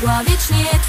mogła wiecznie